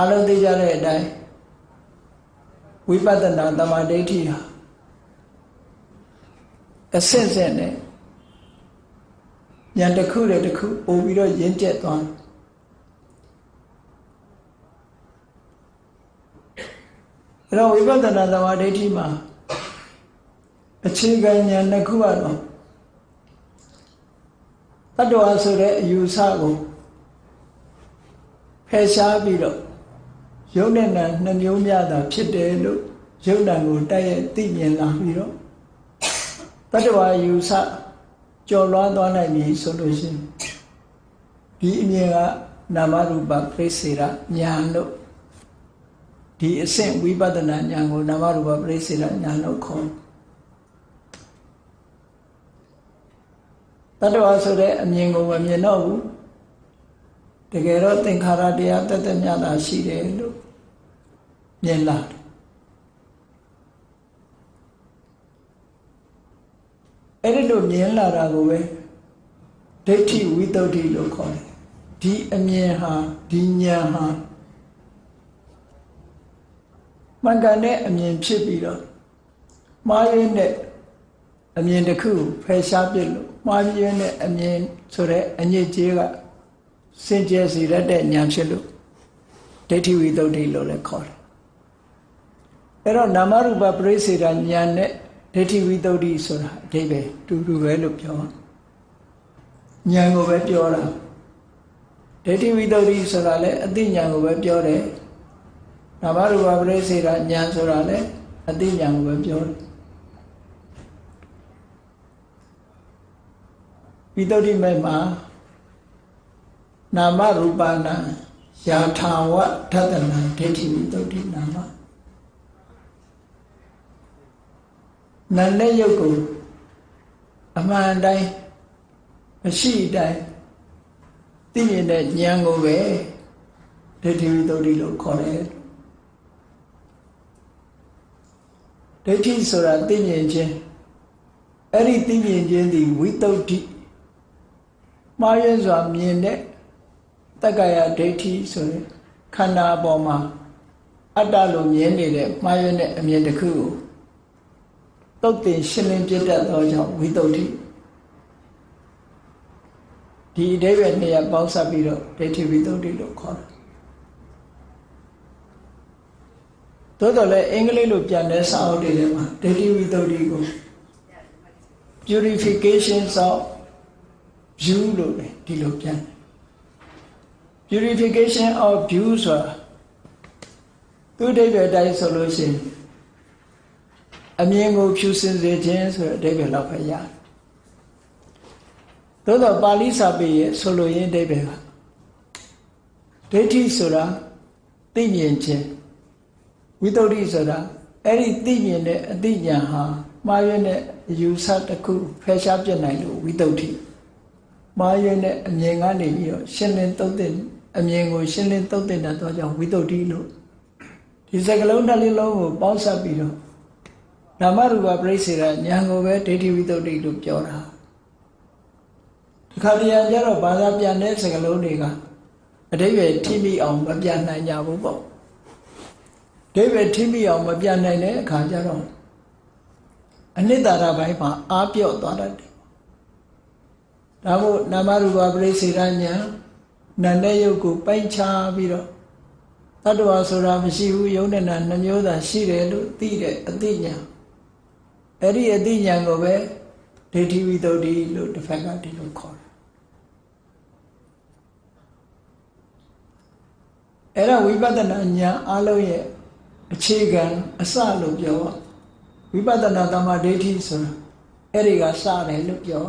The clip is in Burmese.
အလုံးသိကြတဲ့အတိုင်းဝိပဿနာတမာဒိဋ္ဌိဟာအဆင့်ဆင့်နဲ့ဉာဏ်တစ်ခုနဲ့တစ်ခုပို့ပြီးတော့ရင့်ကျက်သွားတယ်အဲ့တော့ဝိပဿနာသမာဓိဋ္ဌိမှာအခြေခံဉာဏ်နှစ်ခုကတော့တတ္တဝါဆိုတဲ့အယူဆကိုဖယ်ရှားပြီးတော့ ယုံနဲ့နာနှမျိုးများတာဖြစ်တယ်လို့ယုံနာကိုတိုက်ရိုက်သိမြင်လာပြီးတော့တတ္တဝါယူဆကြော်လွှားသွားနိုင်ပြီဆိုလို့ရှိရင်ဒီအမြင်ကနာမရူပပြိစေရညာလို့ဒီအဆင့်ဝိပဿနာညာကိုနာမရူပပြိစေရညာလို့ခေါ်တတ္တဝါဆိုတဲ့အမြင်ကိုမမြင်တော့ဘူးတ ကယ်တော့သင်္ခါရတရားတသက်မြတာရှိတယ်လို့မြင်လာတယ်အဲ့ဒီလိုမြင်လာတာကိုပဲဒိဋ္ဌိဝိတ္တုလို့ခေါ်တယ်ဒီအမြင်ဟာဒီဉာဏ်ဟာမှန်ကန်တဲ့အမြင်ဖြစ်ပြီးတော့မှားရင်းတဲ့အမြင်တစ်ခုဖယ်ရှားပြစ်လို့မှားရင်းတဲ့အမြင်ဆိုတဲ့အညစ်အကြေးက စင်ကြယ်စေတတ်တဲ့ဉာဏ်ဖြစ်လို့ဒိဋ္ဌိဝိတ္တုလို့လည်းခေါ်တယ်အဲ့တော့နာမရူပပရိစ္ဆေဒဉာဏ်နဲ့ဒိဋ္ဌိဝိတ္တုဆိုတာအဓိပ္ပာယ်တူတူပဲလို့ပြောဉာဏ်ကိုပဲပြောတာဒိဋ္ဌိဝိတ္တုဆိုတာလည်းအသိဉာဏ်ကိုပဲပြောတယ်နာမရူပပရိစ္ဆေဒဉာဏ်ဆိုတာလည်းအသိဉာဏ်ကိုပဲပြောတယ်ဝိတ္တုမေမှာ နာမရူပနာယာထာဝထတနာဒိဋ္ဌိဝိတ္တုနာမနာနဲ့ယုတ်ကိုအမှန်တိုင်းမရှိတိုင်းသိမြင်တဲ့ဉာဏ်ကိုပဲဒိဋ္ဌိဝိတ္တုလို့ခေါ်တယ်ဒိဋ္ဌိဆိုတာသိမြင်ခြင်းအဲ့ဒီသိမြင်ခြင်းဒီဝိတ္တုမှားရဲစွာမြင်တဲ့ တက္ကရာဒိဋ္ဌိဆိုရင်ခန္ဓာအပေါ်မှာအတ္တလို့မြင်နေတဲ့မှားရဲတဲ့အမြင်တစ်ခုကိုတုတ်တင်ရှင်းလင်းပြတတ်သောကြောင့်ဝိတုဒ္ဓိဒီအဓိပ္ပာယ်နှစ်ရပ်ပေါင်းစပ်ပြီးတော့ဒိဋ္ဌိဝိတုဒ္ဓိလို့ခေါ်တယ်သို့တော်လည်းအင်္ဂလိပ်လိုပြန်တဲ့စာအုပ်တွေထဲမှာဒိဋ္ဌိဝိတုဒ္ဓိကို purifications of view လို့လည်းဒီလိုပြန်တယ် purification of view ဆိုတာသူအဓိပ္ပာယ်တိုင်းဆိုလို့ရှိရင်အမြင်ကိုဖြူစင်စေခြင်းဆိုတဲ့အဓိပ္ပာယ်လောက်ပဲရတယ်သို့တော့ပါဠိစာပေရဲ့ဆိုလိုရင်းအဓိပ္ပာယ်ကဒိဋ္ဌိဆိုတာသိမြင်ခြင်းဝိတ္တုဆိုတာအဲ့ဒီသိမြင်တဲ့အသိဉာဏ်ဟာမှားရတဲ့အယူဆတစ်ခုဖယ်ရှားပြနိုင်လို့ဝိတ္တု မှားရတဲ့အမြင်ကနေပြီးတော့ရှင်းလင်းသုံးသပ်အမြင်ကိုရှင်းလင်းသုံးသပ်တတ်သောကြောင့်ဝိတ္တုလို့ဒီစကလုံးတစ်လေးလုံးကိုပေါင်းစပ်ပြီးတော့နာမရူပပြိစေရညာကိုပဲဒိဋ္ဌိဝိတ္တုလို့ပြောတာဒီခါတည်းကျတော့ဘာသာပြန်တဲ့စကားလုံးတွေကအတိပ္ပယ်ထိမိအောင်မပြန်နိုင်ကြဘူးပေါ့ဒိဗ္ဗေထိမိအောင်မပြန်နိုင်တဲ့အခါကျတော့အနိတ္တရာဘိုင်းမှာအားပြော့သွားတတ်တယ် ဒါမို့နာမရူပပြိစေရညာနန္တဲ့ယုတ်ကိုပိုင်ချပြီးတော့တတ္တဝါဆိုတာမရှိဘူးယုံနဲ့နာနှမျိုးသာရှိတယ်လို့သိတဲ့အသိဉာဏ်အဲ့ဒီအသိဉာဏ်ကိုပဲဒိဋ္ဌိဝိတ္တုလို့တစ်ဖက်ကဒီလိုခေါ်တယ်အဲ့ဒါဝိပဿနာဉာဏ်အလုံးရဲ့အခြေခံအစလို့ပြောဝိပဿနာတမ္မာဒိဋ္ဌိဆိုတာအဲ့ဒီကစတယ်လို့ပြော